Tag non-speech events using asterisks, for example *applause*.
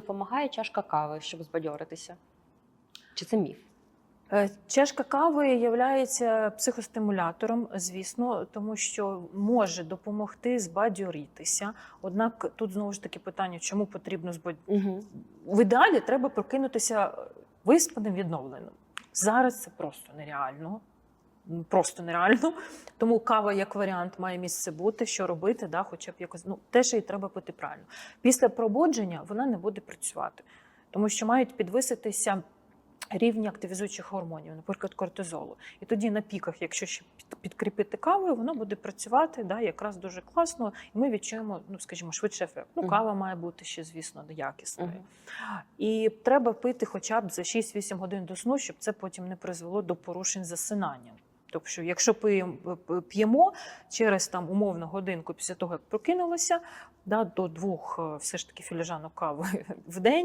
допомагає чашка кави, щоб збадьоритися? Чи це міф? Е, Чашка кави є психостимулятором, звісно, тому що може допомогти збадьорітися. Однак тут знову ж таки питання, чому потрібно збадьоритися. Угу. В ідеалі треба прокинутися виспаним, відновленим. Зараз це просто нереально. Просто нереально. *laughs* Тому кава як варіант має місце бути, що робити, да, хоча б якось ну теж її треба пити правильно. Після пробудження вона не буде працювати, тому що мають підвиситися рівні активізуючих гормонів, наприклад, кортизолу. І тоді на піках, якщо ще підкріпити кавою, воно буде працювати да, якраз дуже класно, і ми відчуємо, ну скажімо, швидше ефект. Ну, кава має бути ще, звісно, якісною. Мгм. І треба пити хоча б за 6-8 годин до сну, щоб це потім не призвело до порушень засинання. Тобто, якщо п'ємо через там умовно годинку після того, як прокинулося, да, до двох е, все ж таки філіжанок кави *laughs* в день,